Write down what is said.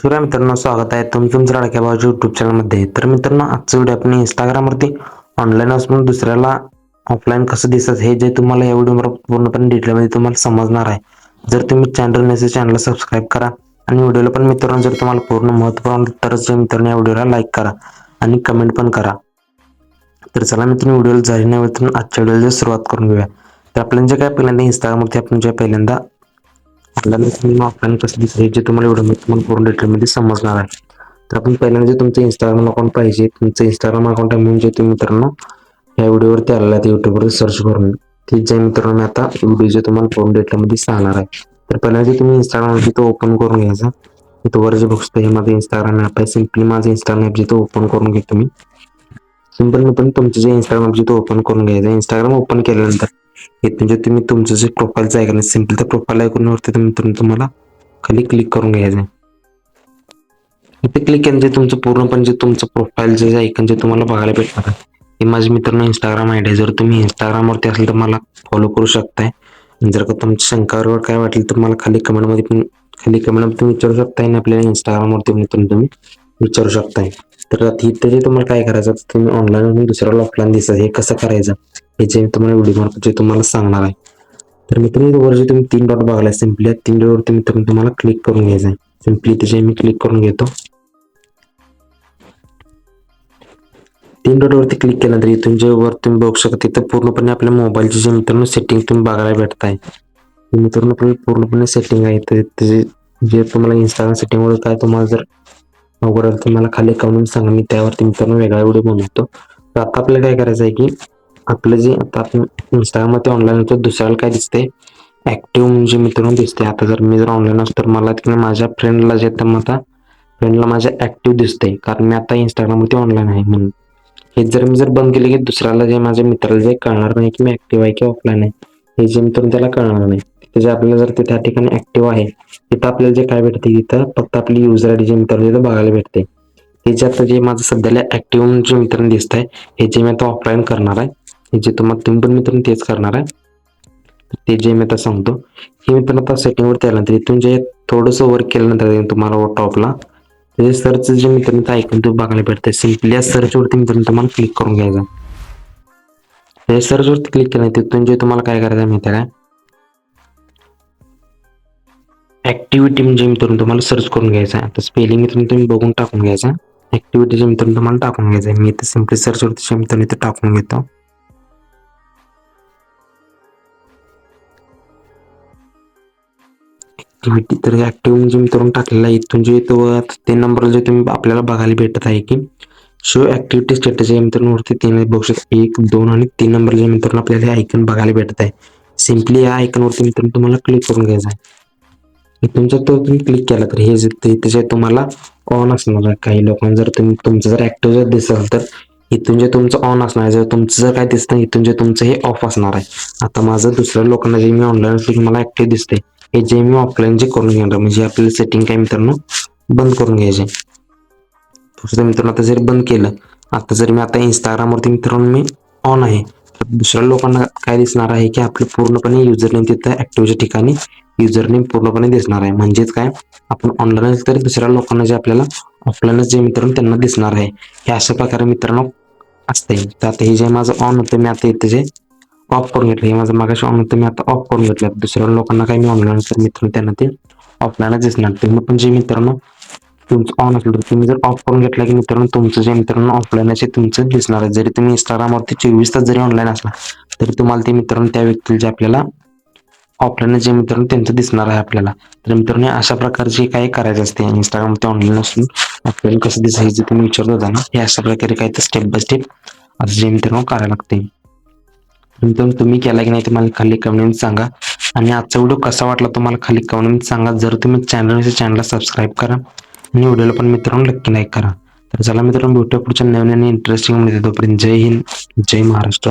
सूर्या मित्रांनो स्वागत आहे तुम्ही तुमचं लाडक्या भावाच्या युट्यूब चॅनलमध्ये तर मित्रांनो आजचं व्हिडिओ आपण इंस्टाग्रामवरती ऑनलाईन असून दुसऱ्याला ऑफलाईन कसं दिसत हे जे तुम्हाला या व्हिडिओवर पूर्णपणे डिटेलमध्ये तुम्हाला समजणार आहे. जर तुम्ही चॅनल नसेल चॅनलला सबस्क्राईब करा. आणि व्हिडिओला पण मित्रांनो जर तुम्हाला पूर्ण महत्त्व आवडलं तरच मित्रांनो या व्हिडिओला लाईक करा. आणि कमेंट पण करा. तर चला मित्रांनो व्हिडिओला झाली नाही आजच्या व्हिडिओला सुरुवात करून घेऊया. तर आपल्याला जे काय पहिल्यांदा इंस्टाग्रामवरती आपण जे पहिल्यांदा ऑफलाईन कसं दिसतं हे जे तुम्हाला व्हिडिओ तुम्हाला पूर्ण डिटेलमध्ये समजणार आहे. तर आपण पहिल्यांदा जे तुमचं इंस्टाग्राम अकाउंट पाहिजे तुमचं इंस्टाग्राम अकाउंट आहे म्हणजे तुम्ही मित्रांनो या व्हिडिओवरती आलेला आहे युट्यूबवर सर्च करून. ते जे मित्रांनो मी आता व्हिडिओ जे तुम्हाला पूर्ण डिटेलमध्ये सांगणार आहे. तर पहिल्यांदा जे तुम्ही इंस्टाग्राम जिथं ओपन करून घ्यायचा. तो वर जे बघतो हे माझं इंस्टाग्राम ॲप आहे. सिम्पली माझं इंस्टाग्राम ॲप जिथं ओपन करून घेतो तुम्ही. सिंपल पण तुमचं जे इंस्टाग्राम जिथं ओपन करून घ्यायचं इंस्टाग्राम ओपन केल्यानंतर इथून जे म्हणजे तुम्ही तुमचं जे प्रोफाईलचं आहे का नाही सिंपल त्या प्रोफाईल आयकॉनवरती तुम्ही तुम्हाला खाली क्लिक करून घ्यायचं आहे. इथे क्लिक केल्यानंतर म्हणजे तुमचं पूर्णपणे जे तुमचं प्रोफाईल जे ऐकून जे तुम्हाला बघायला भेटणार आहे हे माझे मित्रांनो इंस्टाग्राम आय डी जर तुम्ही इंस्टाग्रामवरती असेल तर मला फॉलो करू शकताय. जर का तुमच्या शंकावर काय वाटेल तर मला खाली कमेंटमध्ये पण खाली कमेंटमध्ये तुम्ही विचारू शकताय आणि आपल्याला इंस्टाग्रामवरती मित्रांनो तुम्ही विचारू शकताय. तर आता इथे जे तुम्हाला काय करायचं तुम्ही ऑनलाईन दुसऱ्याला ऑफलाईन दिसत हे कसं करायचं? हे मी तुम्हाला व्हिडिओ जे तुम्हाला सांगणार आहे. तर मित्रांनो वर जे तुम्ही तीन डॉट बघायला सिम्पली तीन डॉटवरती मित्रांनो तुम्हाला क्लिक करून घ्यायचं आहे. सिम्पली त्याचे मी क्लिक करून घेतो. तीन डॉटवरती क्लिक केल्यानंतर इथून जे वर तुम्ही बघू शकता तिथं पूर्णपणे आपल्या मोबाईलची जे मित्रांनो सेटिंग तुम्ही बघायला भेटताय मित्रांनो पूर्णपणे सेटिंग आहे. तर त्याचे जे तुम्हाला इंस्टाग्राम सेटिंगवर काय तुम्हाला जर अवघड तुम्हाला खाली कमेंट सांगा. मी त्यावरती मित्रांनो वेगळा व्हिडिओ बनवतो. तर आता आपल्याला काय करायचं आहे की आपलं जे आता आपण इंस्टाग्राममध्ये ऑनलाईन होतो दुसऱ्याला काय दिसते ऍक्टिव्ह म्हणजे मित्रांनो दिसते आता जर मी जर ऑनलाईन असतो तर मला तिकडे माझ्या फ्रेंडला जे तर मग आता फ्रेंडला माझ्या ऍक्टिव्ह दिसते कारण मी आता इंस्टाग्रामवरती ऑनलाईन आहे म्हणून. हे जर मी जर बंद केले की दुसऱ्याला जे माझ्या मित्राला जे कळणार नाही की मी ऍक्टिव्ह आहे की ऑफलाईन आहे हे जे मित्रांनो त्याला कळणार नाही. तिथे जे आपल्याला जर ते त्या ठिकाणी ऍक्टिव्ह आहे तिथं आपल्याला जे काय भेटते तिथं फक्त आपली युजर आय डी जे मित्रांनो तिथं बघायला भेटते हे जे आता जे माझं सध्याला ऍक्टिव्ह जे मित्रांनो दिसत आहे हे जे मी आता ऑफलाईन करणार आहे जिथं जे तुम्हाला तुम्ही पण मित्रांनो तेच करणार आहे. ते जे मी आता सांगतो हे मित्रांनो आता सेटिंगवरती आल्यानंतर इथून जे थोडंसं वर्क केल्यानंतर तुम्हाला टॉपला त्याचे सर्च जे मित्रांनो ते ऐकून तुम्ही बघायला भेटते सिम्पली या सर्चवरती मित्रांनो तुम्हाला क्लिक करून घ्यायचं त्या सर्चवरती क्लिक केलं तिथून जे तुम्हाला काय करायचं माहिती आहे काय ऍक्टिव्हिटी म्हणजे मित्रांनो तुम्हाला सर्च करून घ्यायचं आहे. आता स्पेलिंग मित्रांनो तुम्ही बघून टाकून घ्यायचा ऍक्टिव्हिटी जे मित्रांनो तुम्हाला टाकून घ्यायचं आहे. मी इथे सिम्पली सर्चवरती मित्रांनो इथे टाकून घेतो. ऍक्टिव्हिटी तर ऍक्टिव्ह म्हणजे करून टाकलेला आहे. इथून जे तो ते नंबर जे तुम्ही आपल्याला बघायला भेटत आहे की शो ऍक्टिव्हिटी स्टेटस या मित्रांवरती तीन बघू शकता. एक दोन आणि तीन नंबर जे मित्रांनो आपल्याला आयकन बघायला भेटत आहे. सिम्पली या आयकनवरती मित्रांनो तुम्हाला क्लिक करून घ्यायचं आहे. इथून तो तुम्ही क्लिक केला तर हे जे त्याचे तुम्हाला ऑन असणार आहे. काही लोकांना जर तुम्ही तुमचं जर ऍक्टिव्ह जर दिसाल तर इथून जे तुमचं ऑन असणार आहे जर तुमचं जर काय दिसतं इथून जे तुमचं हे ऑफ असणार आहे. आता माझं दुसऱ्या लोकांना जे मी ऑनलाईन असतो मला ऍक्टिव्ह दिसते हे जे मी ऑफलाईन जे करून घेणार म्हणजे आपल्याला सेटिंग काय मित्रांनो? बंद करून घ्यायचे. दुसरं मित्रांनो आता जर बंद केलं आता जर मी आता इंस्टाग्रामवरती मित्रांनो मी ऑन आहे तर दुसऱ्या लोकांना काय दिसणार आहे की आपलं पूर्णपणे युजर नेम तिथं ऍक्टिव्हच्या ठिकाणी युजर नेम पूर्णपणे दिसणार आहे. म्हणजेच काय? आपण ऑनलाईन तरी दुसऱ्या लोकांना जे आपल्याला ऑफलाईनच जे मित्रांनो त्यांना दिसणार आहे. हे अशा प्रकारे मित्रांनो असते तर आता हे जे माझं ऑन होतं मी आता इथे जे ऑफ करून घेतलं. हे माझं मागाशी ऑन होतं मी आता ऑफ करून घेतलं. दुसऱ्या लोकांना काही मी ऑनलाईन तर मित्रांनो त्यांना ते ऑफलाईनच दिसणार. तुम्ही पण जे मित्रांनो तुमचं ऑन असलं तर तुम्ही जर ऑफ करून घेतला की मित्रांनो तुमचं जे मित्रांनो ऑफलाईन असे तुमचं दिसणार आहे. जरी तुम्ही इंस्टाग्रामवरती चोवीस तास जरी ऑनलाईन असला तरी तुम्हाला ते मित्रांनो त्या व्यक्तीला जे आपल्याला ऑफलाईन जे मित्रांनो त्यांचं दिसणार आहे आपल्याला. तर मित्रांनो अशा प्रकारचे काय करायचं असते इंस्टाग्रामवरती ऑनलाईन असून आपल्याला कसं दिसायचं तुम्ही विचारत होता ना? हे अशा प्रकारे काय तर स्टेप बाय स्टेप असं जे मित्रांनो करायला लागते. एकदम तुम्ही केला की नाही तुम्हाला खाली कमेंट सांगा. आणि आजचा व्हिडिओ कसा वाटला तुम्हाला खाली कमेंट सांगा. जर तुम्ही चॅनल चॅनलला सबस्क्राईब करा. आणि व्हिडिओला पण मित्रांनो नक्की लाईक करा. तर चला मित्रांनो भेटूया पुढच्या नवीन आणि इंटरेस्टिंगमध्ये. तोपर्यंत जय हिंद जय महाराष्ट्र.